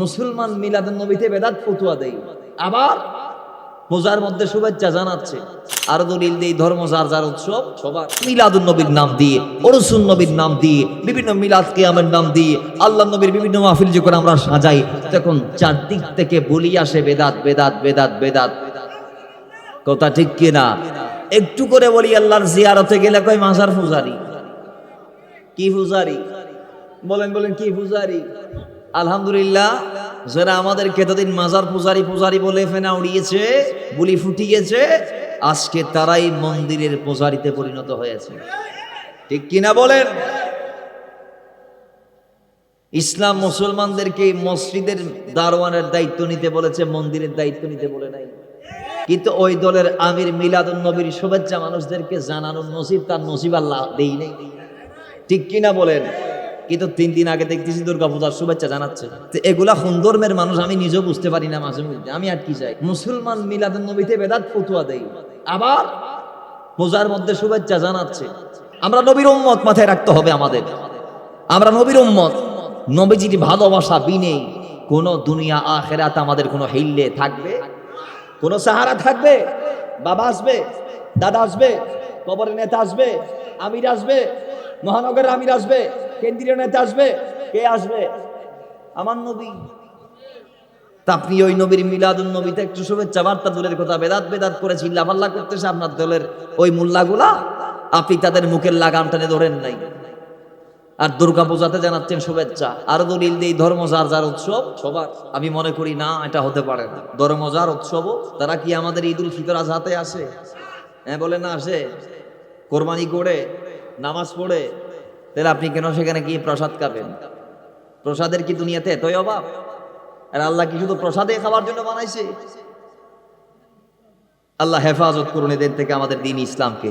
মুসলমান মিলাদুন নবীতে বেদাত ফতুয়া দেয় আবার পূজার মধ্যে শুভেচ্ছা জানাচ্ছে। আর দলিল দেই ধর্ম যার যার উৎসব সবার। মিলাদুন নবীর নাম দিয়ে অরসুন নবীর নাম দিয়ে, বিভিন্ন মিলাদ কিয়ামের নাম দিয়ে, আল্লাহ নবীর বিভিন্ন মাহফিল যখন আমরা সাজাই, তখন চারদিক থেকে বলি আসে বেদাত বেদাত বেদাত বেদাত। কথা ঠিক কিনা? একটু করে বলি, আল্লাহর জিয়ারতে গেলে কয় মাজার পূজারি? কি পূজারি? বলেন বলেন, কি পূজারি? আলহামদুলিল্লাহ, যারা আমাদের কেতদিন মাজার পূজারি পূজারি বলে ফেনা উড়িয়েছে, বুলি ফুটিয়েছে, আজকে তারাই মন্দিরের পূজারিতে পরিণত হয়েছে। ঠিক কিনা বলেন? ইসলাম মুসলমানদেরকে মসজিদের দারোয়ানের দায়িত্ব নিতে বলেছে, মন্দিরের দায়িত্ব নিতে বলে নাই। কিন্তু ওই দলের আমির মিলাদুন নবীর শুভেচ্ছা মানুষদেরকে জানানোর নসিব তার নসিব আল্লাহ দেই নেই। ঠিক কিনা বলেন? কিন্তু তিন দিন আগে দেখতেছি দুর্গা পূজার শুভেচ্ছা জানাচ্ছে। এগুলা সুন্দরমের মানুষ, আমি নিজেও বুঝতে পারি না মাঝে মধ্যে। আমি আর কি চাই? মুসলমান মিলাদুন নবীতে বেদাত ফতুয়া দেই। আবার পূজার মধ্যে শুভেচ্ছা জানাচ্ছে। আমরা নবীর উম্মত মাথায় রাখতে হবে আমাদের। আমরা নবীর উম্মত। নবীজির ভালোবাসা বিনে কোন দুনিয়া আখেরাত আমাদের কোনো হিল্লে থাকবে? কোন সাহারা থাকবে? বাবা আসবে? দাদা আসবে? কবরের নেতা আসবে? আমির আসবে? মহানগরের আমির আসবে? কেন্দ্রীয় নেতা আসবে? কে আসবে? আমার নবী। আপনি ওই নবীর মিলাদুন নবীতে একটু শুভেচ্ছা, বার্তা দূরের কথা, বেদাত বেদাত করে চিল্লাপাল্লা করতেছে আপনার দলের ওই মোল্লাগুলা। আপনি তাদের মুখের লাগাম টানে ধরেন নাই। আর দুর্গা পূজাতে জানাচ্ছেন শুভেচ্ছা। আর দলিল দেই, ধর্ম যার যার উৎসব, সবার। আমি মনে করি না, এটা হতে পারে না। ধর্ম যার উৎসব, তারা কি আমাদের ঈদ উল ফিতর আজহাতে আসে? হ্যাঁ বলে না, আসে। কোরবানি করে, নামাজ পড়ে তাহলে আপনি কেন সেখানে গিয়ে প্রসাদ খাবেন? প্রসাদের কি দুনিয়াতে এতই অভাব? আর আল্লাহ কি শুধু প্রসাদে খাওয়ার জন্য বানাইছে? আল্লাহ হেফাজত করুন এদের থেকে আমাদের দিন ইসলামকে।